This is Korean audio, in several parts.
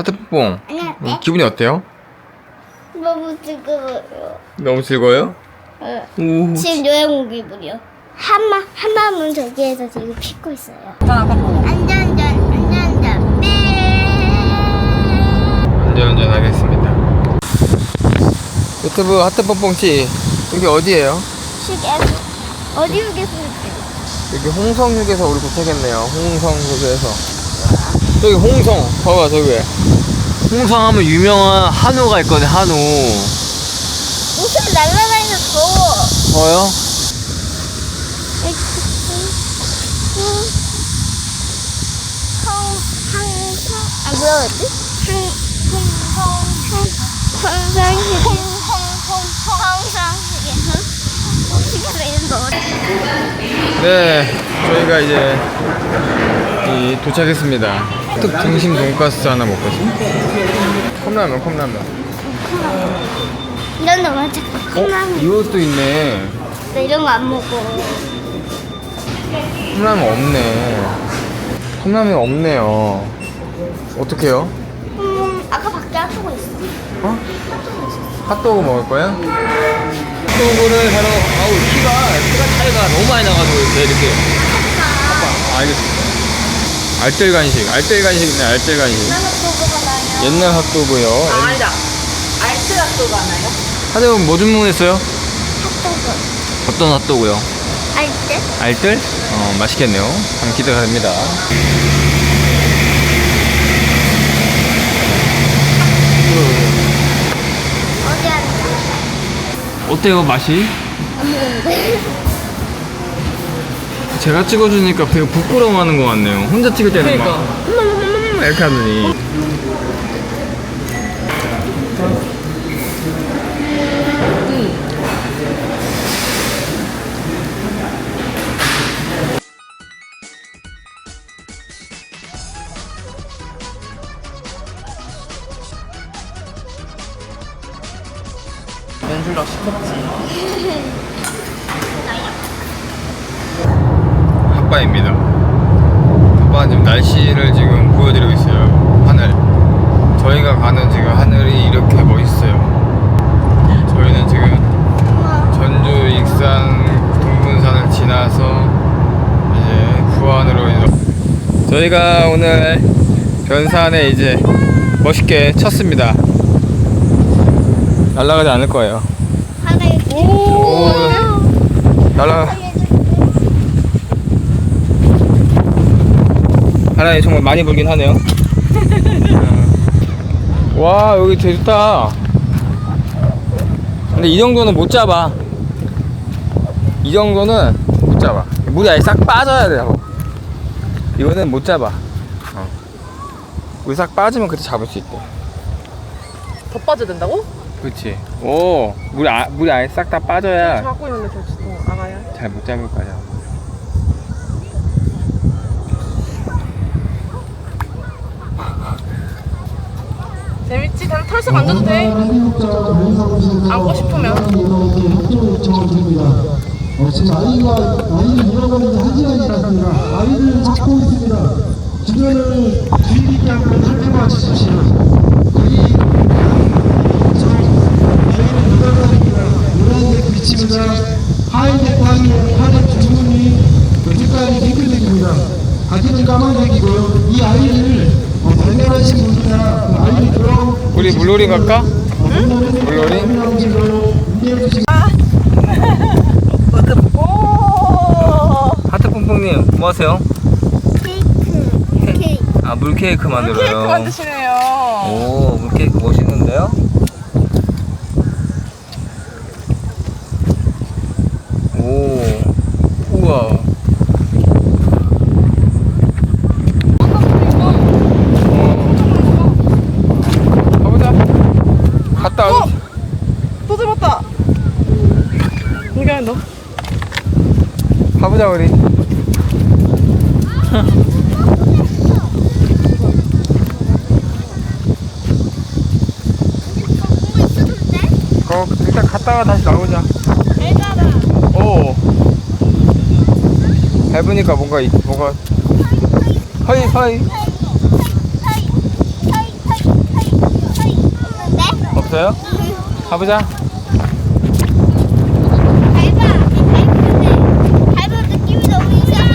하트뽕. 안녕하세요. 음, 기분이 어때요? 너무 즐거워요. 너무 즐거워요? 어. 오. 지금 여행 온 기분이요. 한마 한마음은 저기에서 지금 피고 있어요. 안전 안전 안전 안전 네. 안전운전 하겠습니다. 유튜브 하트뽕뽕씨 여기 어디예요? 시계 어디 오겠습니까? 여기 홍성 휴게소 우리 도착했네요. 홍성 휴게소. 저기 홍성. 봐봐 저기. 홍성 하면 유명한 한우가 있거든 한우. 옷을 날라다니는 더워. 더워요? 아 뭐라 그랬지? 네, 저희가 이제 이 도착했습니다. 특 등심 돈가스 하나 먹거지. 컵라면, 컵라면. 이런 거 많자. 어? 컵라면. 이것도 있네. 나 이런 거 안 먹어. 컵라면 없네. 컵라면 없네요. 어떡해요? 음, 아까 밖에 핫도그 있어. 어? 핫도그 먹을 거야? 핫도그를 사러 아우 키가 키가 차이가 너무 많이 나가지고 이렇게 아빠 알겠습니다 알뜰 간식 알뜰 간식 있네 알뜰 간식 핫도그가 나요. 옛날 핫도그요 아, 아니다. 알트 핫도그 하나요? 핫도그 뭐 주문했어요? 핫도그. 어떤 핫도그요? 알때? 알뜰? 어 맛있겠네요 한번 기대가 됩니다 어디 앉아? 어때요 맛이? 안 먹는데. 제가 찍어주니까 되게 부끄러워하는 것 같네요. 혼자 찍을 때는 막 음, 이렇게 하더니. 면줄락 시켰지. 핫바입니다. 핫바는 지금 날씨를 지금 보여드리고 있어요. 하늘. 저희가 가는 지금 하늘이 이렇게 멋있어요. 저희는 지금 전주 익산 동분산을 지나서 이제 부안으로 이제 저희가 오늘 변산에 이제 멋있게 쳤습니다. 날아가지 않을 거예요. 오. 날아 바람이 정말 많이 불긴 하네요. 어. 와 여기 되게 좋다. 근데 이 정도는 못 잡아. 이 정도는 못 잡아. 물이 아예 싹 빠져야 돼요. 이거는 못 잡아. 어. 물이 싹 빠지면 그때 잡을 수 있대. 더 빠져야 된다고? 그렇지. 오 물이 아, 물이 아예 싹 다 빠져야 잡고 있는데 저 지금 아가야. 잘 못 잡을 거야. 재밌지? 난 털썩 앉아도 돼. 안고 싶으면. 어, 지금 아이가 아이를 잃어버린 지한 시간이라든가 아이를 찾고 있습니다. 주변을 주의 깊게 한번 살펴봐 주십시오. 하얀색 땅이 하얀 주문이 그 색깔이 핑크색입니다. 바지는 까만색이고요. 이 아이를 어, 분이나 들어 우리 물놀이 갈까? 물놀이? 오. 하트 뽕뽕님 뭐 하세요? 케이크. 케이크. 아 물케이크 만들어요. 케이크 만드시네요. 오 물케이크 멋있는데요? 오 우와. 어. 가보자. 갔다 와. 어? 또 잡았다. 이게 너. 가보자 우리. 거 일단 갔다가 다시 나오자. 오. 밟으니까 뭔가 이- 뭐가 허이 허이. 싶어요? 가보자. 밟아. 밟는데 밟아 느낌이 너무 이상해.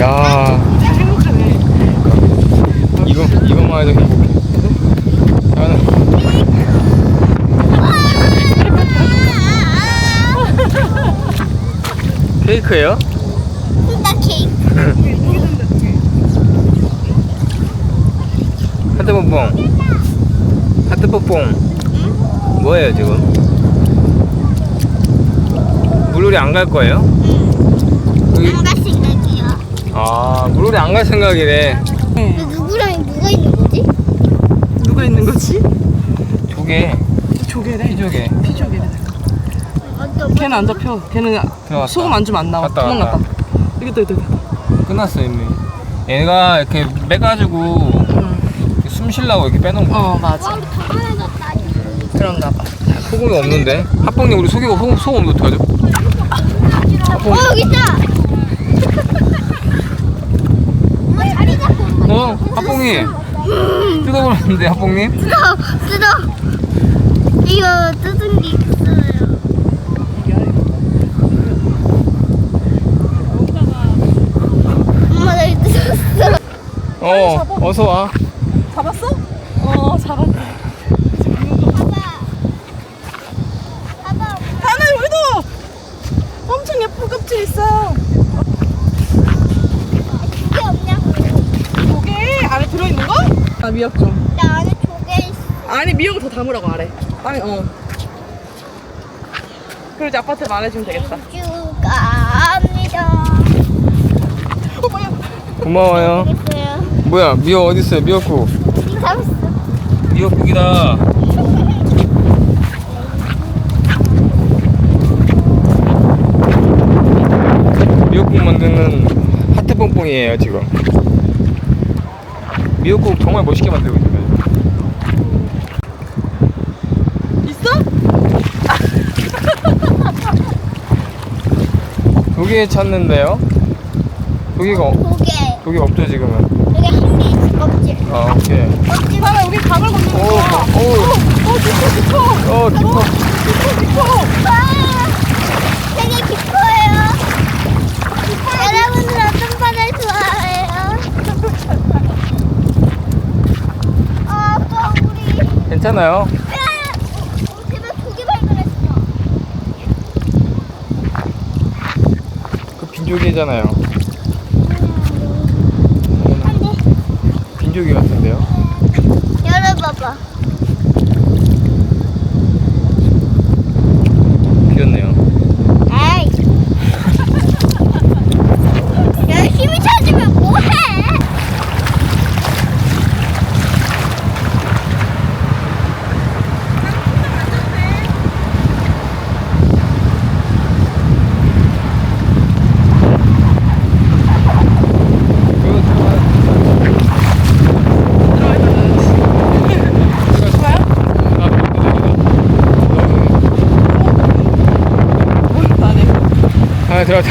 야, 행복하네. 이거 해도 행복해. 나는 케이크예요? 나 케이크. 하트 뽕뽕. 하트 뽕뽕. 뭐예요 지금? 물놀이 안 갈 거예요? 여기 안갈 생각이야. 아 물놀이 안 갈 생각이래. 누가 있는 거지? 누가 있는 거지? 조개, 조개래. 피조개. 피조개래. 걔는 안 잡혀. 걔는 들어갔다. 소금 안 주면 안 나와. 갔다, 도망갔다. 갔다. 여기 있다, 여기 있다. 끝났어 이미. 얘가 이렇게 빼가지고 응. 숨 쉬려고 이렇게 빼놓은 거야. 어, 맞아. 다 많아졌다. 그런가 봐. 소금이 없는데? 합봉님 우리 속이고 소금 소금 없는데 어떡하죠? 어 여기 있다. 어 자리 잡고. 어? 합봉이 뜯어버렸는데 합봉님? 뜯어 뜯어. 이거 뜯은 게 있어요. 엄마 나 이거 뜯었어. 어 어서 와. 잡았어? 어, 잡았네. 봐봐. 봐봐. 하나 여기도 엄청 예쁜 껍질 있어요. 조개 없냐고. 조개 안에 들어있는 거? 아 미역 좀. 나 안에 조개 있어. 아니 미역을 더 담으라고 아래. 아니 어. 그러지 아빠한테 말해주면 되겠다. 우주가 합니다. 어 뭐야? 고마워요. 알겠어요. 뭐야 미역 어디 있어요? 미역국. 잡았어. 미역국이다. 미역국 만드는 하트 뽕뽕이에요 지금. 미역국 정말 멋있게 만들고 있어요. 있어? 조개 찾는데요? 조개가 없- 조개. 조개 없죠 지금은. 여기 한개 있어 껍질. 아 오케이. 껍질. 봐봐 여기 밥을 건드는 오, 거야. 오, 어 깊어 깊어. 어 깊어. 깊어 깊어. 와, 되게 깊어요. 여러분들 어떤 바다를 좋아해요? 아, 아빠 우리. 괜찮아요. 그 빈조개잖아요. 안돼. 빈조개 같은데요? 열어봐봐. 비었네요. 에이. 열심히 찾으면 뭐해? 나네. 아 들어가.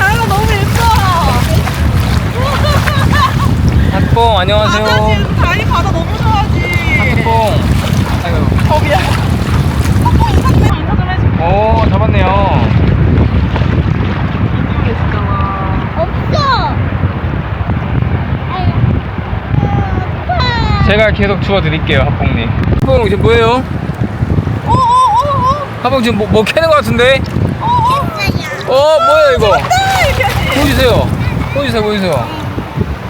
아가 너무 예뻐. 핫뽕 안녕하세요. 바다 지금 다니 바다 너무 좋아하지. 핫뽕. 아이고. 어 미안. 아빠 인사 좀 해. 인사 좀 해줘. 오 잡았네요. 없어. 제가 계속 주워드릴게요 핫뽕님. 핫뽕 지금 뭐예요? 핫뽕 지금 뭐, 뭐 캐는 것 같은데? 어어. 어 뭐야 이거? 보여주세요. 보여주세요 보여주세요.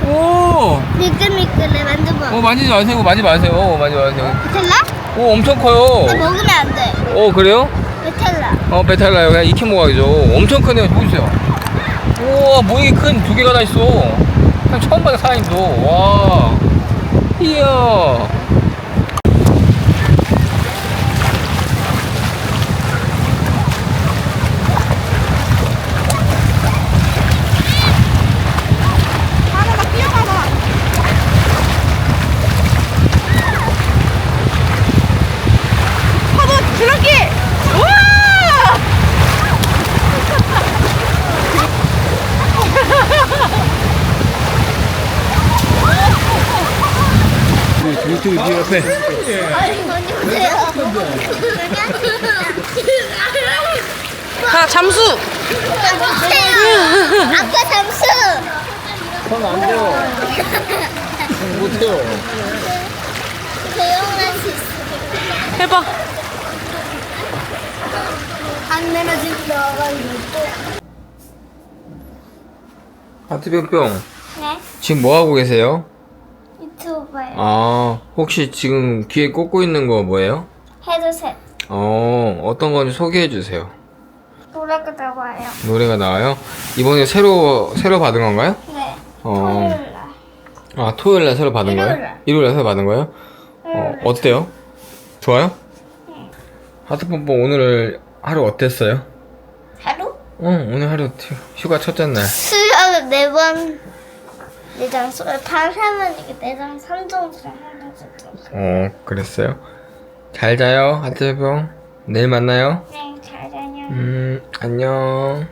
오. 미끌미끌해 만져봐. 어 만지지 마세요 만지지 마세요 어, 만지지 마세요. 베텔라? 오 엄청 커요. 나 먹으면 안 돼. 오 그래요? 베텔라. 어 배탈 나요 그냥 익힌 먹어야죠 엄청 크네요 보세요 우와 뭐 이게 큰두 개가 다 있어 그냥 처음 봐요 사장님도 와 이야 하나 막 뛰어가봐. 파도 줄넘기. 우와. 보세요. 자 잠수 보세요. 아까 잠수. 손안 돼요. 못해요. 조용할 수 있어. 해봐 안 내려진 나가지고. 하트병병. 네. 지금 뭐 하고 계세요? 봐요. 아, 혹시 지금 귀에 꽂고 있는 거 뭐예요? 헤드셋. 어, 어떤 건지 소개해 주세요. 노래가 나와요. 노래가 나와요? 이번에 새로, 새로 받은 건가요? 네. 어. 토요일 날. 아, 토요일 날 새로 받은 거예요? 일요일 날. 일요일 날 새로 받은 거예요? 어, 어때요? 좋아요? 하트pompom 오늘 하루 어땠어요? 하루? 응, 오늘 하루 휴- 휴가 첫째 날. 수영 네번 내장 단 하면 이게 내장 3정도를 하나 줬죠. 어, 그랬어요? 잘 자요, 하트병. 내일 만나요. 네, 잘 자요. 음, 안녕.